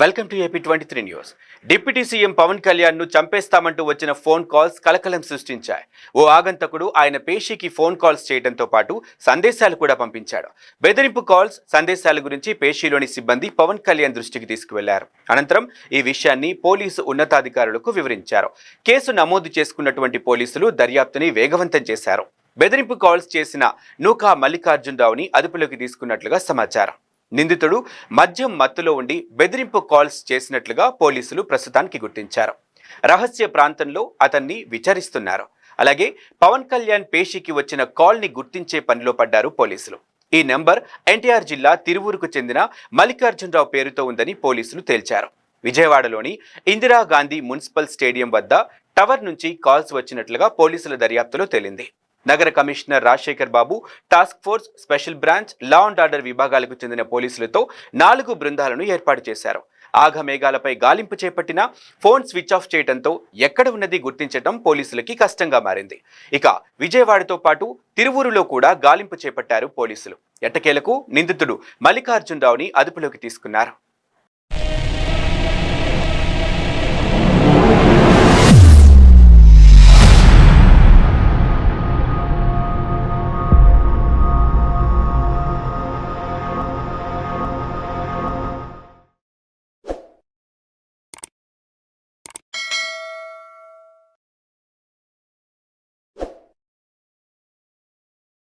Welcome to AP twenty three news. Deputy CM Pawan కళ్యాణ్ను చంపేస్తామంటూ వచ్చిన phone calls కలకలం సృష్టించాయి. ఓ ఆగంతకుడు ఆయన పేషీకి ఫోన్ కాల్స్ చేయడంతో పాటు సందేశాలు కూడా పంపించాడు. బెదిరింపు కాల్స్ సందేశాల గురించి పేషీలోని సిబ్బంది పవన్ కళ్యాణ్ దృష్టికి తీసుకువెళ్ళారు. అనంతరం ఈ విషయాన్ని పోలీసు ఉన్నతాధికారులకు వివరించారు. కేసు నమోదు చేసుకున్నటువంటి పోలీసులు దర్యాప్తుని వేగవంతం చేశారు. బెదిరింపు కాల్స్ చేసిన నూకా మల్లికార్జునరావుని అదుపులోకి తీసుకున్నట్లుగా సమాచారం. నిందితుడు మద్యం మత్తులో ఉండి బెదిరింపు కాల్స్ చేసినట్లుగా పోలీసులు ప్రస్తుతానికి గుర్తించారు. రహస్య ప్రాంతంలో అతన్ని విచారిస్తున్నారు. అలాగే పవన్ కళ్యాణ్ పేషీకి వచ్చిన కాల్ని గుర్తించే పనిలో పడ్డారు పోలీసులు. ఈ నెంబర్ ఎన్టీఆర్ జిల్లా తిరువూరుకు చెందిన మల్లికార్జునరావు పేరుతో ఉందని పోలీసులు తేల్చారు. విజయవాడలోని ఇందిరాగాంధీ మున్సిపల్ స్టేడియం వద్ద టవర్ నుంచి కాల్స్ వచ్చినట్లుగా పోలీసుల దర్యాప్తులో తేలింది. నగర commissioner Rajasekhar Babu task force special branch law and order విభాగాలకు చెందిన పోలీసులతో నాలుగు బృందాలను ఏర్పాటు చేశారు. ఆఘ మేఘాలపై గాలింపు చేపట్టిన ఫోన్ స్విచ్ ఆఫ్ చేయడంతో ఎక్కడ ఉన్నది గుర్తించడం పోలీసులకి కష్టంగా మారింది. ఇక విజయవాడతో పాటు తిరువూరులో కూడా గాలింపు చేపట్టారు పోలీసులు. ఎట్టకేలకు నిందితుడు మల్లికార్జునరావుని అదుపులోకి తీసుకున్నారు.